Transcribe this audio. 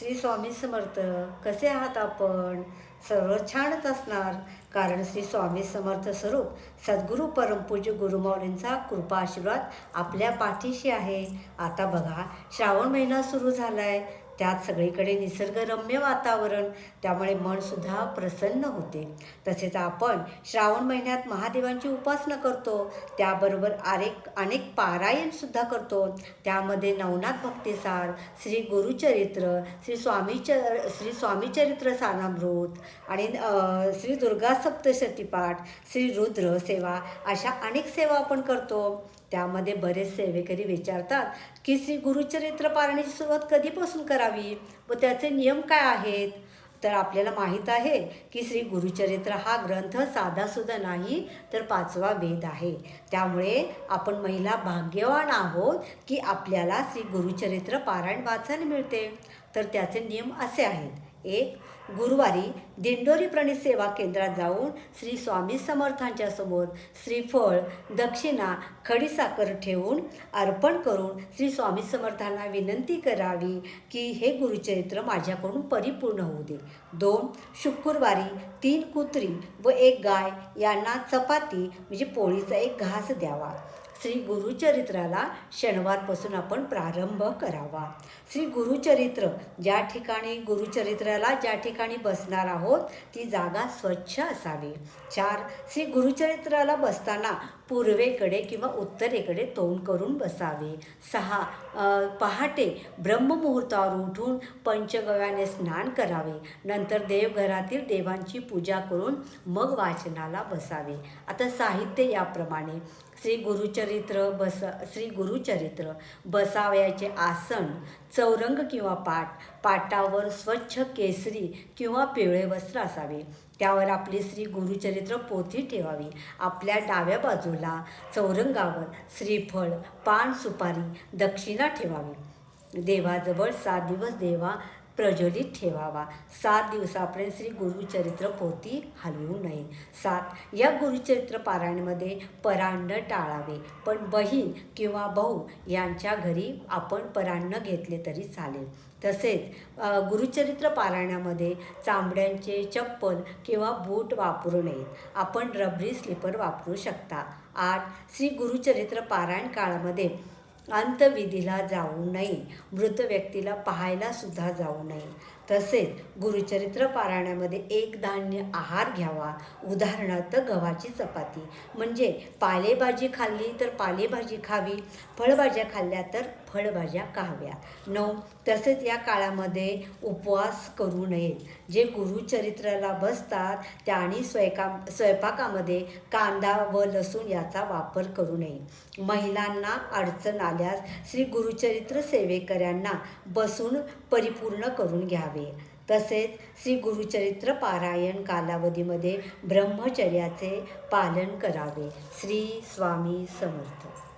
श्री स्वामी समर्थ कसे आहात आपण? सर्व छानच असणार. कारण श्री स्वामी समर्थ स्वरूप सद्गुरू परमपूज्य गुरुमाऊलींचा कृपा आशीर्वाद आपल्या पाठीशी आहे. आता बघा श्रावण महिना सुरू झाला आहे त्यात सगळीकडे निसर्गरम्य वातावरण त्यामुळे मनसुद्धा प्रसन्न होते. तसेच आपण श्रावण महिन्यात महादेवांची उपासना करतो. त्याबरोबर अनेक अनेक पारायणसुद्धा करतो. त्यामध्ये नवनाथ भक्तिसार श्री गुरुचरित्र श्री स्वामीच श्री स्वामीचरित्र सानामृत आणि श्री दुर्गा सप्तशती पाठ श्री रुद्र सेवा अशा अनेक सेवा आपण करतो. त्यामध्ये बरेच सेवेकरी विचारतात की श्री गुरुचरित्र पारण्याची सुरुवात कधीपासून करावी व त्याचे नियम काय आहेत? तर आपल्याला माहीत आहे की श्री गुरुचरित्र हा ग्रंथ साधासुद्धा नाही तर पाचवा वेद आहे. त्यामुळे आपण महिला भाग्यवान आहोत की आपल्याला श्री गुरुचरित्र पारायण वाचायला मिळते. तर त्याचे नियम असे आहेत. एक गुरुवारी दिंडोरी प्रणित सेवा केंद्रात जाऊन श्री स्वामी समर्थांच्या समोर श्रीफळ दक्षिणा खडीसाखर ठेवून अर्पण करून श्री स्वामी समर्थांना विनंती करावी की हे गुरुचरित्र माझ्याकडून परिपूर्ण होऊ दे. दोन शुक्रवारी तीन कुत्री व एक गाय यांना चपाती म्हणजे पोळीचा एक घास द्यावा. श्री गुरुचरित्राला शनिवारपासून आपण प्रारंभ करावा. श्री गुरुचरित्र ज्या ठिकाणी गुरुचरित्राला ज्या ठिकाणी बसणार आहोत ती जागा स्वच्छ असावी. चार श्री गुरुचरित्राला बसताना पूर्वेकडे किंवा उत्तरेकडे तोंड करून बसावे. सहा पहाटे ब्रह्ममुहूर्तावर उठून पंचगव्याने स्नान करावे. नंतर देवघरातील देवांची पूजा करून मग वाचनाला बसावे. आता साहित्य याप्रमाणे. श्री गुरुचरित्र बस श्री गुरुचरित्र बसावयाचे आसन चौरंग किंवा पाट पाटावर स्वच्छ केसरी किंवा पिवळे वस्त्र असावे. त्यावर आपली श्री गुरुचरित्र पोथी ठेवावी. आपल्या डाव्या बाजूला चौरंगावर श्रीफळ पान सुपारी दक्षिणा ठेवावी. देवाजवळ सात दिवस देवा प्रज्वलित ठेवावा. सात दिवसापर्यंत श्री गुरुचरित्र पोती हलवू नये. सात या गुरुचरित्र पारायणामध्ये परान्न टाळावे. पण बहीण किंवा भाऊ यांच्या घरी आपण परान्न घेतले तरी चालेल. तसेच गुरुचरित्र पारायणामध्ये चांबड्यांचे चप्पल किंवा बूट वापरू नयेत. आपण रबरी स्लीपर वापरू शकता. आठ श्री गुरुचरित्र पारायण काळामध्ये अंतविधीला जाऊ नये. मृत व्यक्तीला पाहायला सुद्धा जाऊ नये. तसेच गुरुचरित्र पारायणामध्ये एक धान्य आहार घ्यावा. उदाहरणार्थ गव्हाची चपाती. म्हणजे पालेभाजी खाल्ली तर पालेभाजी खावी फळभाज्या खाल्ल्या तर फळभाज्या खाव्या नऊ तसेच या काळामध्ये उपवास करू नयेत. जे गुरुचरित्राला बसतात त्यांनी स्वयंका स्वयंपाकामध्ये कांदा व लसूण याचा वापर करू नये. महिलांना अडचण आल्यास श्री गुरुचरित्र सेवेकऱ्यांना बसून परिपूर्ण करून घ्यावे. तसेच श्री गुरुचरित्र पारायण कालावधीमध्ये ब्रह्मचर्याचे पालन करावे. श्री स्वामी समर्थ.